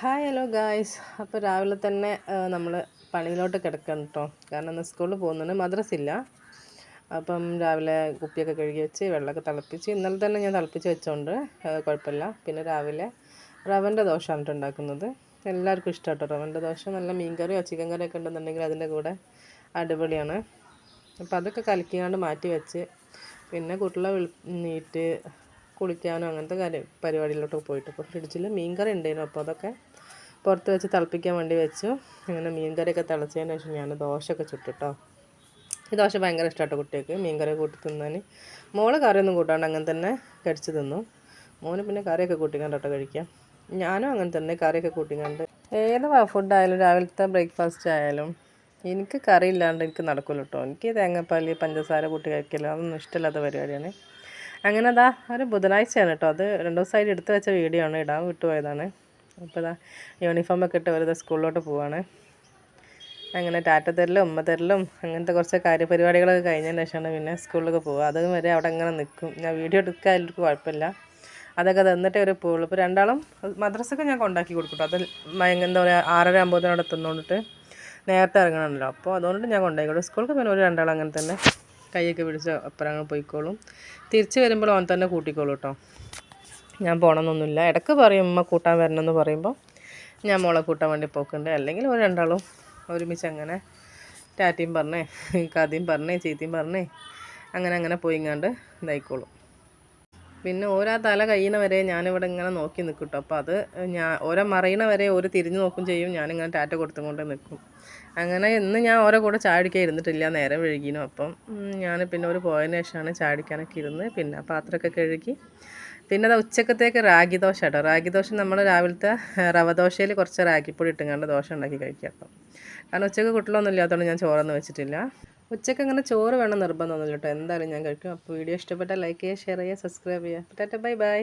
Hi hello guys അപ്പോൾ രാവിലെ തന്നെ നമ്മൾ പണിയിലോട്ട് കിടക്കണം കേട്ടോ കാരണം ഇന്ന് സ്കൂളിൽ പോകുന്നുണ്ട് മദ്രസ ഇല്ല അപ്പം രാവിലെ കുപ്പിയൊക്കെ കഴുകി വെച്ച് വെള്ളമൊക്കെ തിളപ്പിച്ച് ഇന്നലെ തന്നെ ഞാൻ തിളപ്പിച്ച് വെച്ചോണ്ട് കുഴപ്പമില്ല. പിന്നെ രാവിലെ റവന്റെ ദോശയാണ് ഉണ്ടാക്കുന്നത്. എല്ലാവർക്കും ഇഷ്ടം കേട്ടോ റവന്റെ ദോശ. നല്ല മീൻ കറിയോ ചിക്കൻ കറിയോ ഒക്കെ ഉണ്ടെന്നുണ്ടെങ്കിൽ അതിന്റെ കൂടെ അടിപൊളിയാണ്. അപ്പോൾ അതൊക്കെ കലക്കിയാണ്ട് മാറ്റി വെച്ച് പിന്നെ കുട്ടികളെ വിളി നീറ്റ് കുളിക്കാനോ അങ്ങനത്തെ കാര്യം പരിപാടിയിലോട്ട് പോയിട്ട്. അപ്പോൾ ഫ്രിഡ്ജിൽ മീൻ കറി ഉണ്ടായിരുന്നു. അപ്പോൾ അതൊക്കെ പുറത്ത് വെച്ച് തിളപ്പിക്കാൻ വേണ്ടി വെച്ചു. അങ്ങനെ മീൻ കറിയൊക്കെ തിളച്ചതിന് ശേഷം ഞാൻ ദോശയൊക്കെ ചുട്ടിട്ടോ. ഈ ദോശ ഭയങ്കര ഇഷ്ടമാട്ടോ കുട്ടികൾക്ക്. മീൻ കറി കൂട്ടി തിന്നാൻ മോൾ കറിയൊന്നും കൂട്ടാണ്ട് അങ്ങനെ തന്നെ കടിച്ച് തിന്നു. മോന് പിന്നെ കറിയൊക്കെ കൂട്ടിക്കണ്ടോ കഴിക്കാം ഞാനും അങ്ങനെ തന്നെ കറിയൊക്കെ കൂട്ടിക്കണ്ട്. ഏത് ഫുഡായാലും രാവിലത്തെ ബ്രേക്ക്ഫാസ്റ്റ് ആയാലും എനിക്ക് കറി ഇല്ലാണ്ട് എനിക്ക് നടക്കില്ല കേട്ടോ എനിക്ക് തേങ്ങാപ്പാൽ പഞ്ചസാര കൂട്ടി കഴിക്കില്ല അതൊന്നും ഇഷ്ടമില്ലാത്ത പരിപാടിയാണ്. അങ്ങനെ അതാ ഒരു ബുധനാഴ്ചയാണ് കേട്ടോ. അത് രണ്ട് ദിവസമായിട്ട് എടുത്തു വെച്ച വീഡിയോ ആണ്. ഇടാൻ വിട്ടുപോയതാണ്. അപ്പോൾ ഇതാ യൂണിഫോമൊക്കെ ഇട്ട് വെറുതെ സ്കൂളിലോട്ട് പോവാണ്. അങ്ങനെ ടാറ്റ തരലും ഉമ്മ തരലും അങ്ങനത്തെ കുറച്ച് കാര്യപരിപാടികളൊക്കെ കഴിഞ്ഞതിന് ശേഷമാണ് പിന്നെ സ്കൂളിലൊക്കെ പോകുക അത് വരെ അവിടെ അങ്ങനെ നിൽക്കും. ഞാൻ വീഡിയോ എടുക്കാൻ എല്ലാവർക്കും കുഴപ്പമില്ല. അതൊക്കെ തന്നിട്ടേ ഒരു പോകുള്ളൂ ഇപ്പോൾ രണ്ടാളും മദ്രസൊക്കെ ഞാൻ കൊണ്ടാക്കി കൊടുക്കും അത് എന്താ പറയുക ആറര അമ്പതിനോടെ എത്തുന്നോണ്ടിട്ട് നേരത്തെ ഇറങ്ങണമല്ലോ. അപ്പോൾ അതുകൊണ്ട് ഞാൻ കൊണ്ടാക്കി കൊടുക്കും. സ്കൂൾക്ക് പിന്നെ ഒരു രണ്ടാളും അങ്ങനെ തന്നെ. കൈയൊക്കെ പിടിച്ച് അപ്പുറം അങ്ങ് പോയിക്കോളും. തിരിച്ച് വരുമ്പോൾ ഓൻ തന്നെ കൂട്ടിക്കോളും കേട്ടോ. ഞാൻ പോകണമെന്നൊന്നുമില്ല ഇടയ്ക്ക് പറയും ഉമ്മ കൂട്ടാൻ വരണമെന്ന് പറയുമ്പോൾ ഞാൻ മോളെ കൂട്ടാൻ വേണ്ടി പോക്കുണ്ട് അല്ലെങ്കിൽ ഒരു രണ്ടാളും ഒരുമിച്ച് അങ്ങനെ ടാറ്റയും പറഞ്ഞേ കഥയും പറഞ്ഞേ ചീത്തയും പറഞ്ഞേ അങ്ങനെ അങ്ങനെ പോയിങ്ങാണ്ട് ഇതായിക്കോളും. പിന്നെ ഓരോ തല കഴിയണ വരെ ഞാനിവിടെ ഇങ്ങനെ നോക്കി നിൽക്കും കേട്ടോ. അപ്പോൾ അത് ഞാൻ ഓരോ മറയണ വരെ ഓരോ തിരിഞ്ഞു നോക്കും ചെയ്യും. ഞാനിങ്ങനെ ടാറ്റ കൊടുത്തും കൊണ്ട് നിൽക്കും. അങ്ങനെ ഇന്ന് ഞാൻ ഓരോ കൂടെ ചാടിക്കാൻ ഇരുന്നിട്ടില്ല. നേരെ വഴുകിനു അപ്പം ഞാൻ പിന്നെ ഒരു പോയതിന് ശേഷമാണ് ചാടിക്കാനൊക്കെ ഇരുന്ന് പിന്നെ പാത്രമൊക്കെ കഴുകി. പിന്നെ അത് ഉച്ചക്കത്തേക്ക് റാഗി ദോശ കേട്ടോ. റാഗി ദോശ നമ്മൾ രാവിലത്തെ റവ ദോശയിൽ കുറച്ച് റാഗിപ്പൊടി ഇട്ടുകൊണ്ട് ദോശ ഉണ്ടാക്കി കഴിക്കാം. അപ്പം കാരണം ഉച്ചയ്ക്ക് കുട്ടികളൊന്നും ഇല്ലാത്തതുകൊണ്ട് ഞാൻ ചോറൊന്നും വെച്ചിട്ടില്ല. ഉച്ചയ്ക്ക് അങ്ങനെ ചോറ് വേണം നിർബന്ധമൊന്നുമില്ല കേട്ടോ. എന്തായാലും ഞാൻ കഴിക്കും. അപ്പോൾ വീഡിയോ ഇഷ്ടപ്പെട്ടാൽ ലൈക്ക് ചെയ്യുക ഷെയർ ചെയ്യുക സബ്സ്ക്രൈബ് ചെയ്യുക. Tata bye bye